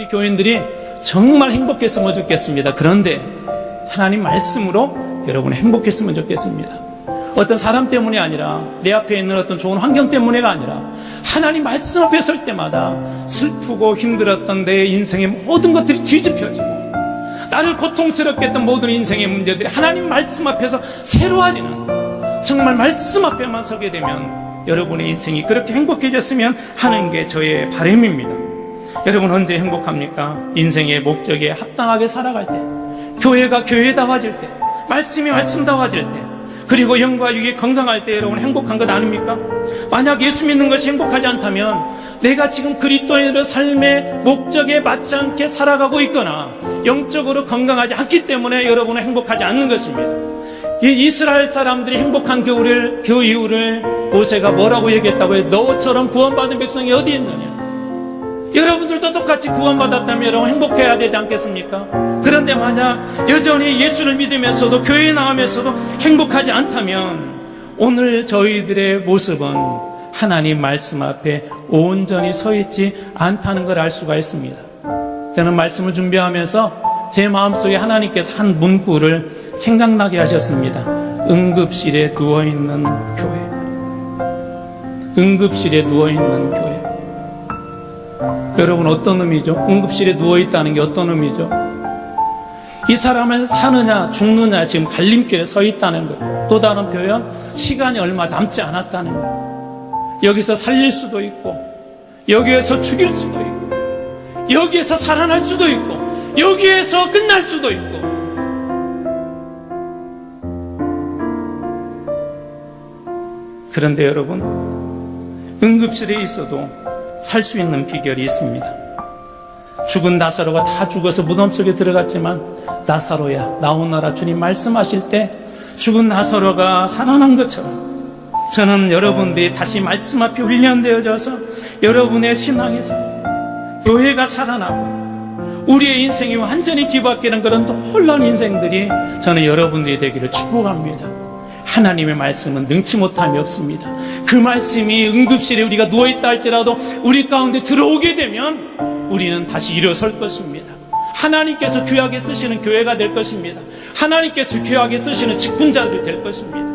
우리 교인들이 정말 행복했으면 좋겠습니다. 그런데 하나님 말씀으로 여러분 행복했으면 좋겠습니다. 어떤 사람 때문이 아니라 내 앞에 있는 어떤 좋은 환경 때문에가 아니라 하나님 말씀 앞에 설 때마다 슬프고 힘들었던 내 인생의 모든 것들이 뒤집혀지고 나를 고통스럽게 했던 모든 인생의 문제들이 하나님 말씀 앞에서 새로워지는 정말 말씀 앞에만 서게 되면 여러분의 인생이 그렇게 행복해졌으면 하는 게 저의 바람입니다. 여러분 언제 행복합니까? 인생의 목적에 합당하게 살아갈 때, 교회가 교회다워질 때, 말씀이 말씀다워질 때, 그리고 영과 육이 건강할 때 여러분 행복한 것 아닙니까? 만약 예수 믿는 것이 행복하지 않다면 내가 지금 그리스도인의 삶의 목적에 맞지 않게 살아가고 있거나 영적으로 건강하지 않기 때문에 여러분은 행복하지 않는 것입니다. 이 이스라엘 사람들이 행복한 겨울을 그 이유를 모세가 뭐라고 얘기했다고요? 너처럼 구원받은 백성이 어디 있느냐? 여러분들도 똑같이 구원받았다면 여러분 행복해야 되지 않겠습니까? 그런데 만약 여전히 예수를 믿으면서도 교회 나가면서도 행복하지 않다면 오늘 저희들의 모습은 하나님 말씀 앞에 온전히 서 있지 않다는 걸 알 수가 있습니다. 저는 말씀을 준비하면서 제 마음속에 하나님께서 한 문구를 생각나게 하셨습니다. 응급실에 누워있는 교회. 응급실에 누워있는 교회. 여러분 어떤 의미죠? 응급실에 누워있다는 게 어떤 의미죠? 이 사람은 사느냐 죽느냐 지금 갈림길에 서 있다는 것. 또 다른 표현 시간이 얼마 남지 않았다는 것. 여기서 살릴 수도 있고 여기에서 죽일 수도 있고 여기에서 살아날 수도 있고 여기에서 끝날 수도 있고 그런데 여러분 응급실에 있어도 살 수 있는 비결이 있습니다. 죽은 나사로가 다 죽어서 무덤 속에 들어갔지만 나사로야 나오너라 주님 말씀하실 때 죽은 나사로가 살아난 것처럼 저는 여러분들이 다시 말씀 앞에 훈련되어져서 여러분의 신앙에서 교회가 살아나고 우리의 인생이 완전히 뒤바뀌는 그런 놀라운 인생들이 저는 여러분들이 되기를 축복합니다. 하나님의 말씀은 능치 못함이 없습니다. 그 말씀이 응급실에 우리가 누워있다 할지라도 우리 가운데 들어오게 되면 우리는 다시 일어설 것입니다. 하나님께서 귀하게 쓰시는 교회가 될 것입니다. 하나님께서 귀하게 쓰시는 직분자들이 될 것입니다.